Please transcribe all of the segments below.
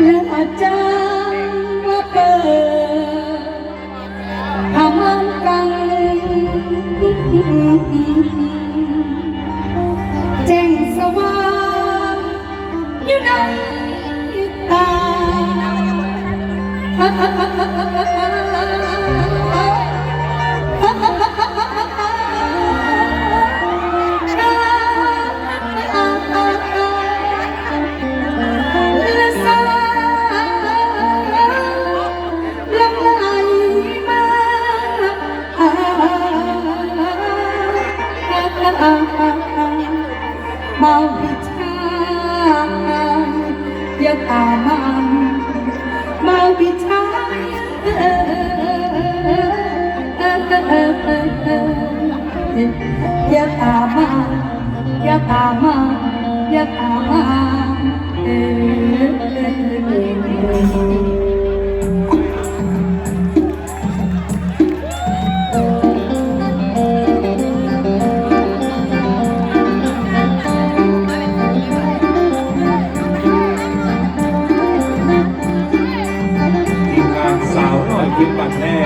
และอาจารย์มาเปิดทำกันแจ้งสว่างอยู่ในตา ย่าตามมันมาพิชายอย่าตามมาอย่าตามมาอย่าตามมา อยกินบัตรแน่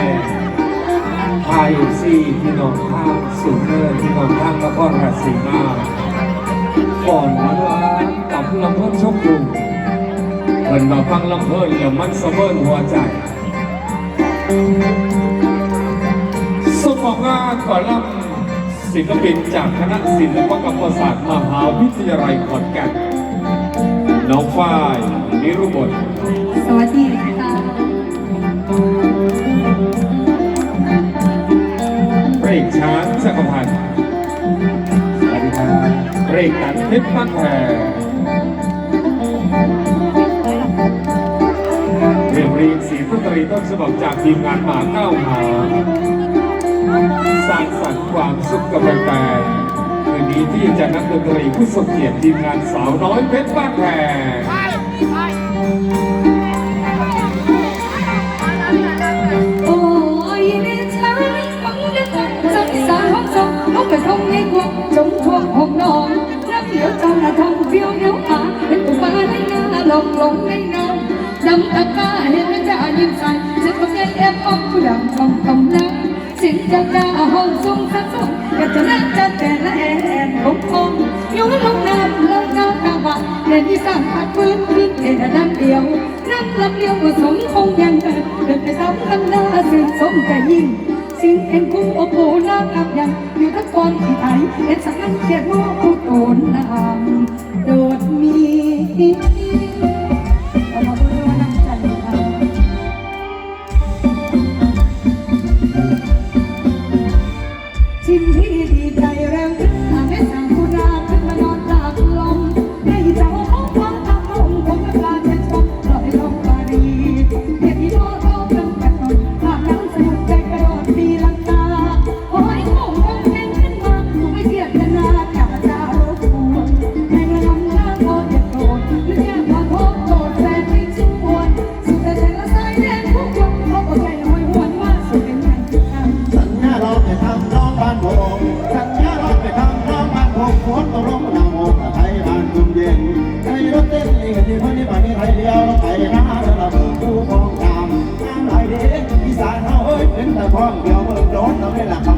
ไทยซีพี่นองข้างสูงเนินพี่นองข้างนครราชสีมาก่อนวันวานกับลำเพิ่นชกกลุ่มเพิ่นมาฟังลำเพิ่นแล้วมันสะเบินหัวใจสุดของงานขอลำศิลปินจากคณะศิลปกรรมศาสตร์มหาวิทยาลัยขอนแก่นน้องฝ้ายนิรุบลสวัสดีค่ะ ช้างจักพันธ์สวัสดีครับเรกตันเพชรบ้านแพรเรียบเรียงสีดนตรีต้นฉบับจากทีมงานหมาเก้าหาสร้างสรรค์ความสุขกับแฟนคืนนี้ที่จะนักดนตรีผู้ทรงเกียรติทีมงานสาวน้อยเพชรบ้านแพร หน้าหลงหลงในน้ำดำตะกาเห็นแล้วจะยิ้มใส่สิบไงแอบอ้อมผู้ดำกำกำลังสินจะกาห้องทรงสะสมอยากจะนั่งจะแต่ละแอนแอนคงคงอ ชิมที่ดีใจแรง